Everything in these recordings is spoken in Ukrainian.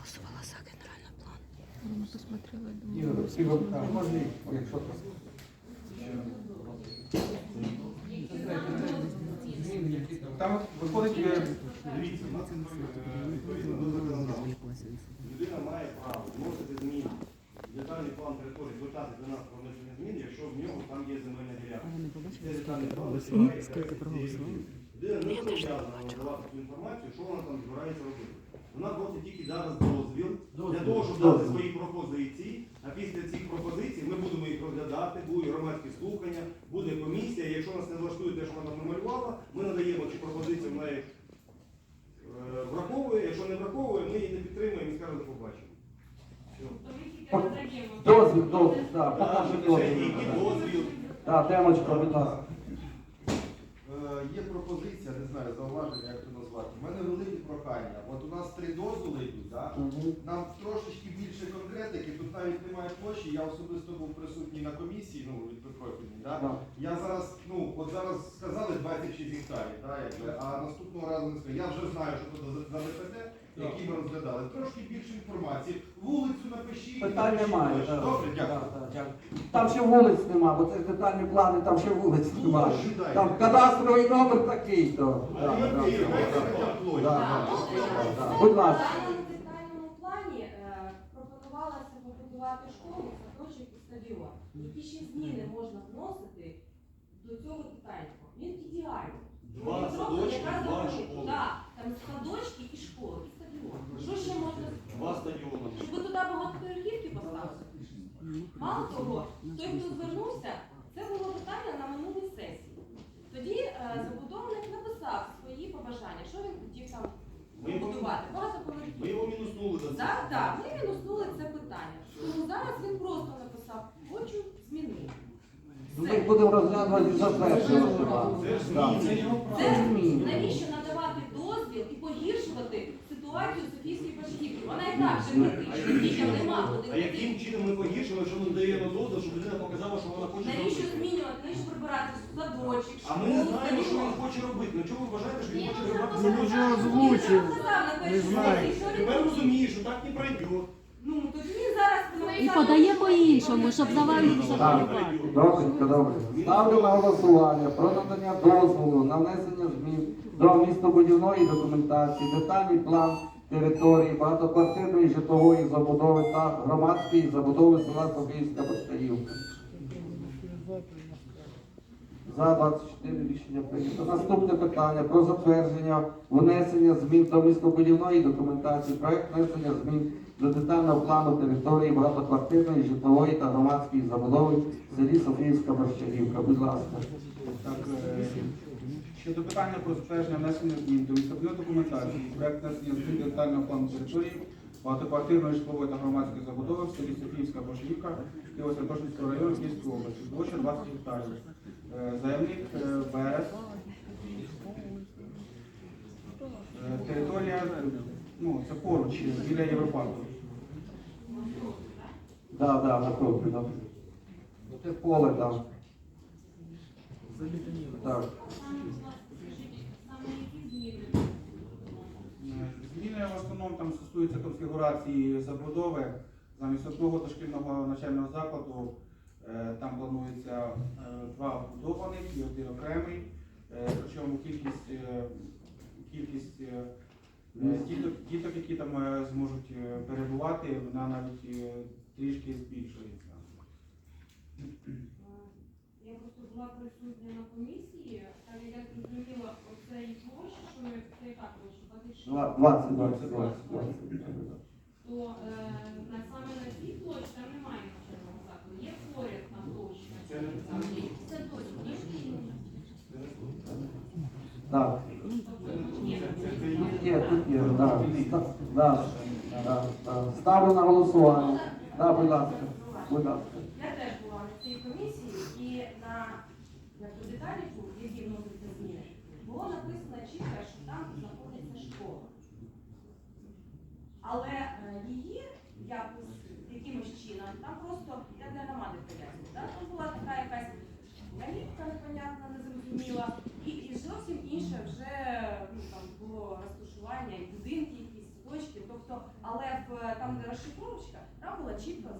голосувала за генеральний план. Ну, посмотрела, думаю, Ігор, а можна, якщо так. Зміни, які там. Виходить, е, Дивіться, у нас відповідно до законодавства. Людина має право вносити зміни. Детальний план території звертати до нас про внесення змін, якщо в нього там є земельна ділянка. Це детальний план висуває? Людина не зобов'язана надавати цю інформацію, що вона там збирається робити. Вона просить тільки зараз дозвіл для того, щоб дати свої пропозиції. А після цих пропозицій ми будемо їх розглядати, будуть громадські слухання, буде комісія. Якщо нас не влаштує те, що вона намалювала, ми надаємо чи пропозицію вона їх е, враховує. Якщо не враховує, ми її не підтримуємо і скажемо побачення. дозвіл, дозвіл, так, Так, покажи дозвіл. тільки дозвіл. Так, темочка, будь ласка. Е, Є пропозиція, не знаю, зауваження, як це назвати. У мене велике прохання. От у нас три дозволи йдуть, да? нам трошечки більше конкретики, тут навіть немає площі. Я особисто був присутній на комісії, ну, від профільній. Да? Я зараз, ну, от зараз сказали 26 гектарів, да, якби, а наступного разу не скажу. Я вже знаю, що тут за ДПТ, які ми розглядали. Трошки більше інформації. Вулицю напишіть. Питань напишіть немає. так. Добре, дякую. Так, так, дякую. Там ще вулиць нема, бо це ж детальні плани, там ще вулиць немає. Площу. Там кадастровий номер такий-то. А Так, я так, вірю, так, хай так. хоча б площу. Да, Да. да, да. Будь ласка. В детальному плані е, пропонувалося побудувати школу, садочок і стадіон. Які ще зміни можна вносити до цього детального? Він ідеальний. Два Він зроблений садочки, якраз два школи. Так, там садочки і школи. Що ще можна? Два стадіони. Щоб ви туди багатоповерхівки поставили? Мало того, той, хто звернувся, це було питання на минулій сесії. Тоді е, забудовник написав свої побажання, що він хотів там Ми його- побудувати. Ми його мінуснули за це. Так, так, ми мінуснули це питання. Тому зараз він просто написав, хочу змінити. Ну, Ми будемо розглядувати і затверджувати. Це ж зміни. Це навіщо надавати дозвіл і погіршувати ситуацію Софійської Башківки? Вона і так же критична, дітям нема куди А яким ходити. чином ми погіршили, що ми даємо дозвіл, щоб людина показала, що вона хоче Навіщо зробити? змінювати, навіщо прибирати садочок, А ми не школу, знаємо, що він хоче робити. Ну чого ви вважаєте, що він хоче ну, зробити? це Він уже озвучив. на першій знаю. Тепер розумієш, що так не пройде. Ну, тоді він зараз І подає по-іншому, щоб завалити Так, запропонувати. добре, добре. Ставлю на голосування про надання дозволу на внесення змін до містобудівної документації, детальний план території, багатоквартирної житлової забудови та громадської забудови села Софійська Постаївка. За 24 рішення прийнято. Наступне питання про затвердження внесення змін до містобудівної документації, проект внесення змін до детального плану території багатоквартирної житлової та громадської забудови в селі Софіївська Борщагівка. Будь ласка. Так, е, щодо питання про затвердження внесення змін до містобудівної документації, проект внесення змін детального плану території багатоквартирної житлової та громадської забудови в селі Софіївська Бошівка Києво-Святошинського району Київської області, площа 20 гектарів. Е, Заявник е, БРС. Е, Територія, ну, це поруч, біля Європарку. Да, да, напроти, да. Це поле там. Так. Зміни в основному там стосуються конфігурації забудови. Замість одного дошкільного навчального закладу е, там планується е, два будованих і один окремий. Е, Причому кількість, кількість діток, діток, які там зможуть перебувати, вона навіть трішки збільшується. Була присутня на комісії, там я зрозуміла оцей площі, що ми це яка площа, 26, Два- 20, 20, 20, 20. то е, на саме на цій площі там немає навчального закладу, є поряд на площі. Там. Це точно, є ж Так. Ні. Є, тут є, да. Ста- да, да, да. Ставлю на голосування. Да, будь ласка. Будь ласка. Я теж була на цій комісії і на, деталіку, в якій вносяться зміни, було написано чітко, що там знаходиться школа. Але е, її якось якимось чином, там просто я для громади пояснюю, там була така якась наліпка непонятна, незрозуміла, і, і зовсім інше вже ну, там було розташування і будинки, якісь точки. Тобто, але в е,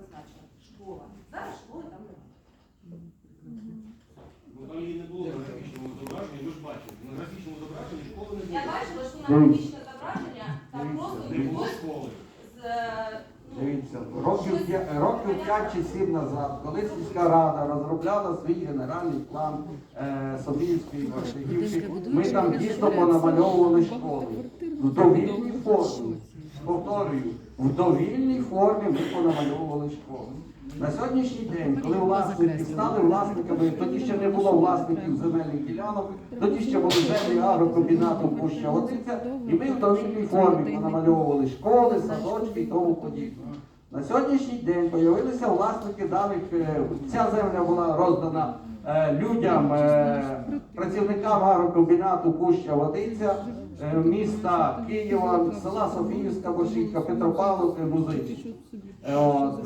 зазначила школа. Зараз школи там немає. Ну там її не було на графічному зображенні, ви ж бачите. На графічному зображенні школи не Я було. Дивіться. зображення там просто Не було хтось школи. з е, ну, Дивіться, років, п'я- років 5 чи 7 назад, коли сільська рада розробляла свій генеральний план е, Софіївської Варшигівки, ми там дійсно понамальовували школи. В довільній формі. Повторюю, в довільній формі ми понамальовували школи. На сьогоднішній день, коли власники стали власниками, тоді ще не було власників земельних ділянок, тоді ще були землі агрокомбінату Пуща Водиця, і ми в довільній формі понамальовували школи, садочки і тому подібне. На сьогоднішній день з'явилися власники даних. е, Ця земля була роздана е, людям, е, працівникам агрокомбінату Пуща Водиця, міста Києва, села Софіївська Борщівка, Петропавловка, Музичі. Е,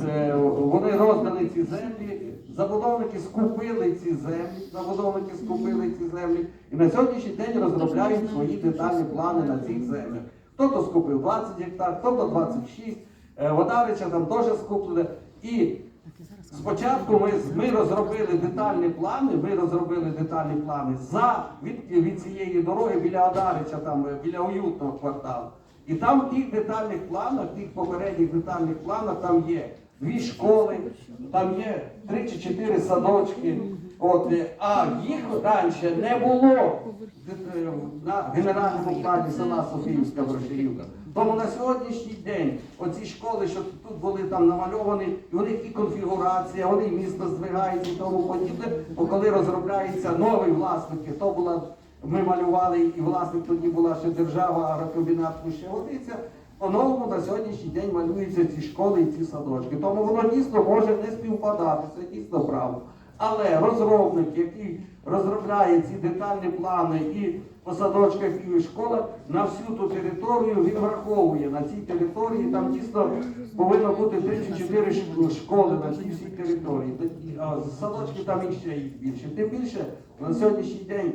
е, вони роздали ці землі, забудовники скупили ці землі, забудовники скупили ці землі і на сьогоднішній день розробляють свої детальні плани на цих землях. Хто-то скупив 20 гектар, хто-то 26, е, Водарича там теж скупили. І спочатку ми, ми розробили детальні плани, ми розробили детальні плани за від, від цієї дороги біля Адарича, там е, біля уютного кварталу. І там в тих детальних планах, тих попередніх детальних планах, там є дві школи, там є три чи чотири садочки. От, е, а їх раніше не було е, на генеральному плані села Софіївська Броширівка. Тому на сьогоднішній день оці школи, що тут були там намальовані, у них і конфігурація, вони і місто здвигаються і тому подібне. Бо коли розробляється новий власник, то була ми малювали, і власник тоді була ще держава, агрокомбінат Пущеводиця. По-новому на сьогоднішній день малюються ці школи і ці садочки. Тому воно дійсно може не співпадати, це дійсно правда. Але розробник, який розробляє ці детальні плани і по садочках і школах, на всю ту територію він враховує. На цій території там дійсно повинно бути 3-4 школи на цій всій території. Садочки там іще більше. Тим більше на сьогоднішній день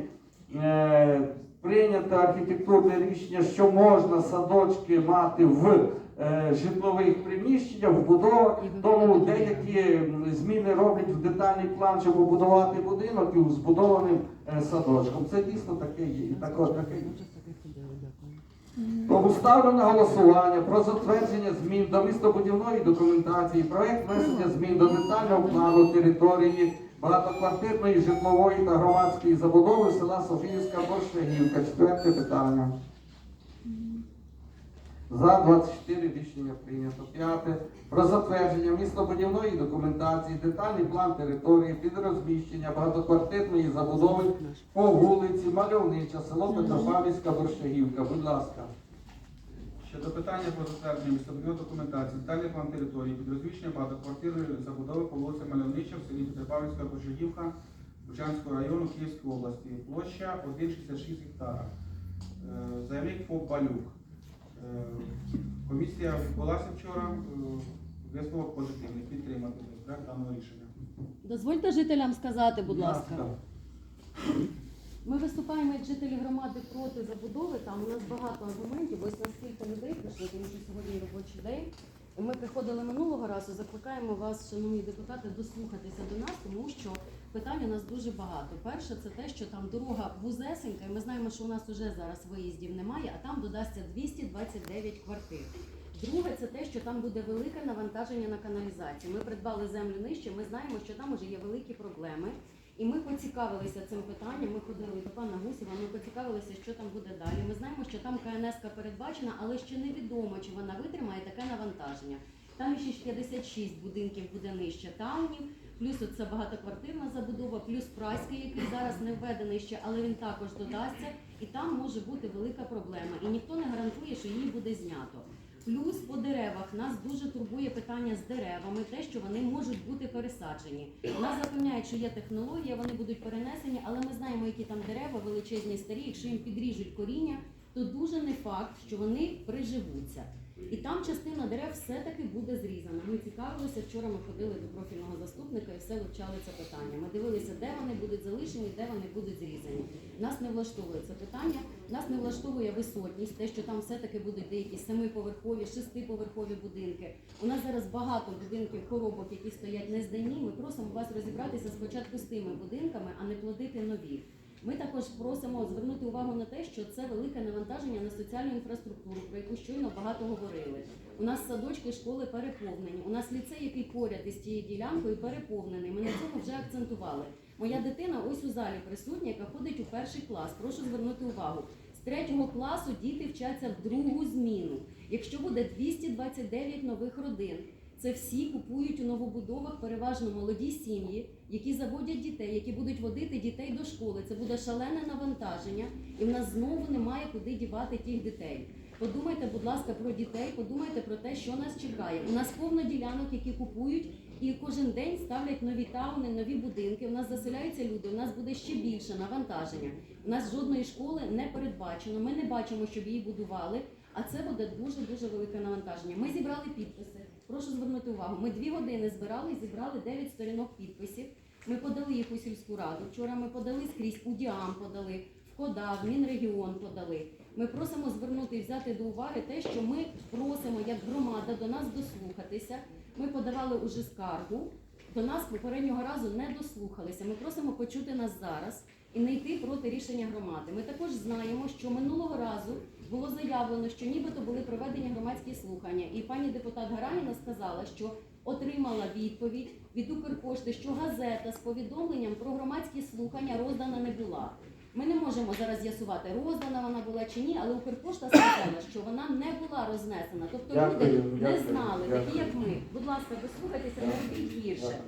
е, прийнято архітектурне рішення, що можна садочки мати в е, житлових приміщеннях, в будовах, тому деякі зміни роблять в детальний план, щоб побудувати будинок і збудованим е, садочком. Це дійсно таке є. Також таке є. Тому ставлю на голосування про затвердження змін до містобудівної документації, проект внесення змін до детального плану території багатоквартирної житлової та громадської забудови села Софіївська Боршегівка. Четверте питання. За 24 рішення прийнято. П'яте. Про затвердження містобудівної документації, детальний план території під розміщення багатоквартирної забудови по вулиці Мальовнича, село Петропавлівська Боршегівка. Будь ласка. Щодо питання про затвердження містобудівної документації, детальний план території під розміщення багатоквартирної забудови по вулиці Мальовнича в селі Петропавлівська Божигівка Бучанського району Київської області. Площа 1,66 гектара. Е, Заявник ФОП Балюк. Е, Комісія відбулася вчора. е, Висновок позитивний. Підтримати проект даного рішення. Дозвольте жителям сказати, будь ласка. Ми виступаємо як жителі громади проти забудови. Там у нас багато аргументів. Ось наскільки людей прийшли, тому що сьогодні робочий день. Ми приходили минулого разу. Закликаємо вас, шановні депутати, дослухатися до нас, тому що питань у нас дуже багато. Перше, це те, що там дорога вузесенька, і ми знаємо, що у нас вже зараз виїздів немає, а там додасться 229 квартир. Друге, це те, що там буде велике навантаження на каналізацію. Ми придбали землю нижче. Ми знаємо, що там вже є великі проблеми. І ми поцікавилися цим питанням. Ми ходили до пана Гусєва, ми поцікавилися, що там буде далі. Ми знаємо, що там КНС передбачена, але ще невідомо, чи вона витримає таке навантаження. Там ще ж 56 будинків буде нижче таунів, плюс оце багатоквартирна забудова, плюс прайський, який зараз не введений ще, але він також додасться. І там може бути велика проблема. І ніхто не гарантує, що її буде знято. Плюс по деревах нас дуже турбує питання з деревами, те, що вони можуть бути пересаджені. Нас запевняють, що є технологія, вони будуть перенесені, але ми знаємо, які там дерева величезні старі. Якщо їм підріжуть коріння, то дуже не факт, що вони приживуться. І там частина дерев все-таки буде зрізана. Ми цікавилися, вчора ми ходили до профільного заступника і все вивчали це питання. Ми дивилися, де вони будуть залишені, де вони будуть зрізані. Нас не влаштовує це питання, нас не влаштовує висотність, те, що там все-таки будуть деякі семиповерхові, шестиповерхові будинки. У нас зараз багато будинків, коробок, які стоять нездані. Ми просимо вас розібратися спочатку з тими будинками, а не плодити нові. Ми також просимо звернути увагу на те, що це велике навантаження на соціальну інфраструктуру, про яку щойно багато говорили. У нас садочки, школи переповнені. У нас ліцей, який поряд із тією ділянкою, переповнений. Ми на цьому вже акцентували. Моя дитина ось у залі присутня, яка ходить у перший клас. Прошу звернути увагу. З третього класу діти вчаться в другу зміну. Якщо буде 229 нових родин, це всі купують у новобудовах переважно молоді сім'ї, які заводять дітей, які будуть водити дітей до школи. Це буде шалене навантаження, і в нас знову немає куди дівати тих дітей. Подумайте, будь ласка, про дітей, подумайте про те, що нас чекає. У нас повно ділянок, які купують, і кожен день ставлять нові тауни, нові будинки. У нас заселяються люди. У нас буде ще більше навантаження. У нас жодної школи не передбачено. Ми не бачимо, щоб її будували. А це буде дуже дуже велике навантаження. Ми зібрали підписи. Прошу звернути увагу. Ми дві години збирали, і зібрали 9 сторінок підписів. Ми подали їх у сільську раду. Вчора ми подали скрізь у Діам подали, в КОДА, в Мінрегіон подали. Ми просимо звернути і взяти до уваги те, що ми просимо як громада до нас дослухатися. Ми подавали уже скаргу. До нас попереднього разу не дослухалися. Ми просимо почути нас зараз і не йти проти рішення громади. Ми також знаємо, що минулого разу було заявлено, що нібито були проведені громадські слухання, і пані депутат Гараніна сказала, що отримала відповідь від Укрпошти, що газета з повідомленням про громадські слухання роздана не була. Ми не можемо зараз з'ясувати, роздана вона була чи ні, але Укрпошта сказала, що вона не була рознесена. Тобто Дякую, люди не дякую, знали, такі як ми. Будь ласка, дослухайтеся, не робіть гірше.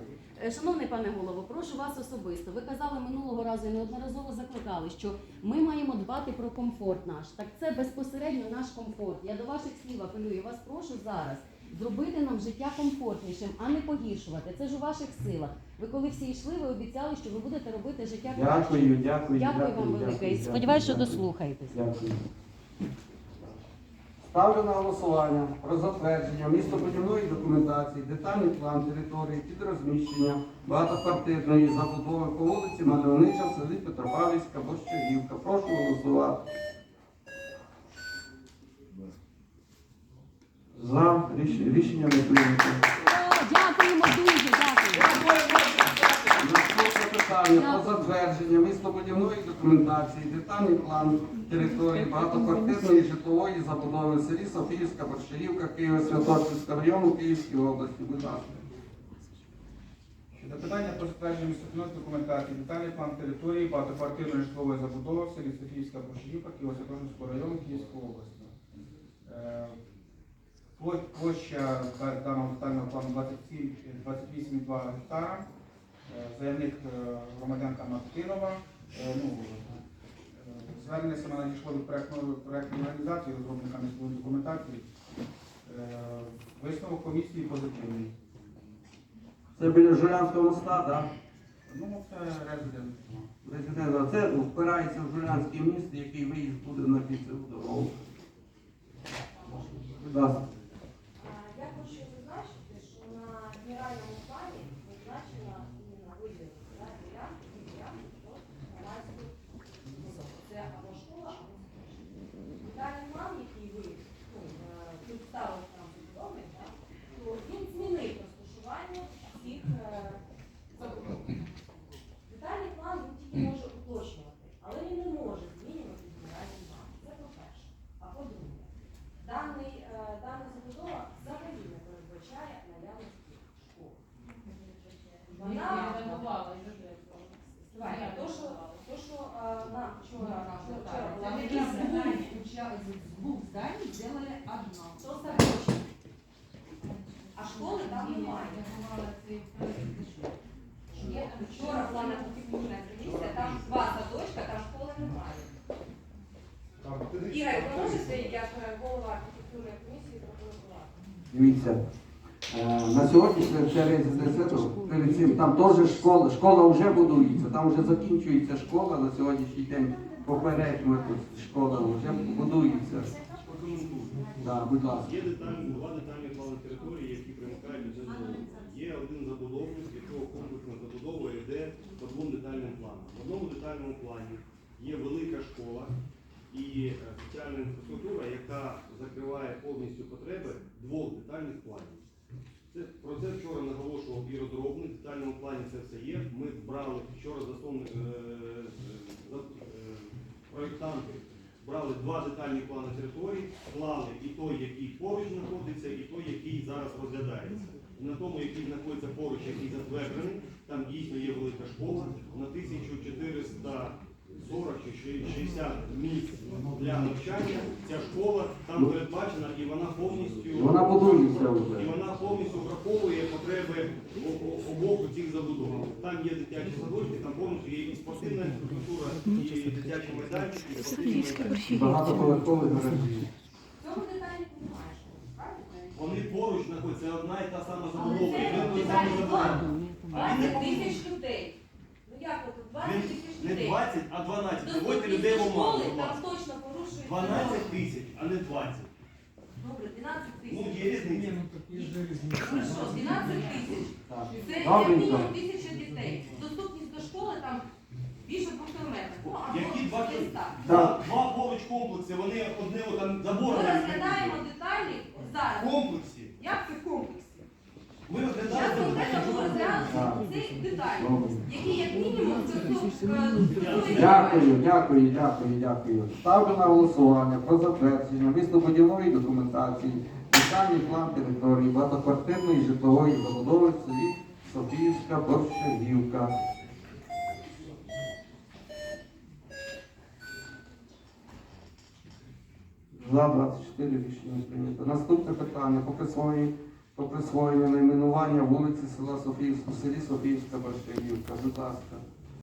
Е, Шановний пане голово, прошу вас особисто. Ви казали минулого разу і неодноразово закликали, що ми маємо дбати про комфорт наш. Так це безпосередньо наш комфорт. Я до ваших слів апелюю. Вас прошу зараз зробити нам життя комфортнішим, а не погіршувати. Це ж у ваших силах. Ви коли всі йшли, ви обіцяли, що ви будете робити життя краще. Дякую, дякую. Дякую вам велике. Сподіваюся, що дослухаєтесь. Дякую. Ставлю на голосування про затвердження містобудівної документації, детальний план території під розміщення багатоквартирної забудови по вулиці Мальовнича в селі Петропавлівська, Борщагівка. Прошу голосувати. За Ріш- рішення не прийнято. Дякуємо дуже, питання про затвердження містобудівної документації, детальний план території багатоквартирної житлової забудови в селі Софіївська, Борщаївка, Києво-Святошинського району Київської області. Будь ласка. Щодо питання про затвердження містобудівної документації, детальний план території багатоквартирної житлової забудови в селі Софіївська Борщагівка Києво-Святошинського району Київської області. Е, Площа даного детального плану 28,2 гектара. Заявник е, громадянка Мартинова. Е, Ну, Звернення саме надійшло від проектної організації, розробника містобудівної документації. Е, Висновок комісії позитивний. Це біля Жулянського моста, так? Ну, це резидент. Президент, а це впирається в Жулянський міст, який виїзд буде на кінцеву дорогу. Будь ласка. А, Я хочу зазначити, що на генеральному плані зазначена іменно виділення да, ділянки і ділянки по громадську будову. Це або школа, або садочок. Детальний план, який ви ну, е, представили нам забудови, да, то він змінив розташування всіх е, забудов. Детальний план він тільки може уточнювати, але він не може змінювати генеральний план. Це по-перше. А по-друге, Даний, е, дана забудова взагалі не передбачає наявності школи. Вона Давай, то, що, то, що е, нам вчора вчора була комісія, двух зданий сделали одно. то садочок. А школи там немає. Є, Вчора була архітектурна комісія, там два садочка, там школи немає. Іра, ви можете, як голова архітектурної комісії, прокоментувати? Дивіться, е, на резиденцію, перед цим там теж школа, школа вже будується, там вже закінчується школа на сьогоднішній день. Попереджувати шкода вже будується. Да, будь ласка. Є детальні, два детальні плани території, які примикають до цього. Є один забудовник, якого комплексна забудова йде по двом детальним планам. В одному детальному плані є велика школа і е, соціальна інфраструктура, яка закриває повністю потреби двох детальних планів. Це, про це вчора наголошував і розробник. В детальному плані це все є. Ми брали вчора засновник е, е, проєктанти брали два детальні плани території, клали і той, який поруч знаходиться, і той, який зараз розглядається. І на тому, який знаходиться поруч, який затверджений, там дійсно є велика школа на 1440 чи 60 місць для навчання. Ця школа там передбачена і вона повністю Вона будується і вона повністю враховує потреби о- о- обох цих забудов. Там є дитячі садочки, там повністю є і спортивна інфраструктура, і дитячі майданчики, і спортивні майданчики. Гаражі. В цьому деталі немає, правильно? Вони поруч знаходяться, це одна і та сама Але забудова. це і той самий. 20 тисяч людей. Ну як от 20 Він тисяч не 20, а 12. Доводьте людей в оману, школи будь там точно порушується. 12 тисяч, а не 20. Добре, 12 Ну, тисяч. є різниця. Ну що, 12 тисяч. Так. Це як мінімум тисяча дітей. Доступність до школи там більше двох кілометрів. Ну, або Які два. Так. Два, поруч комплекси, вони одне там Ми розглядаємо деталі В зараз. комплексі. Як це в комплексі? Ми Зараз розглядаємо конкретно ми Так. розглядаємо Дякую, дякую, дякую, дякую. Ставлю на голосування про затвердження містобудівної документації, детальний план території багатоквартирної житлової забудови в селі Софіївська Борщагівка. За 24 рішення прийнято. Наступне питання по присвоєнню, по присвоєння найменування вулиці села Софіївська, в селі Софіївська Борщагівка. Будь ласка.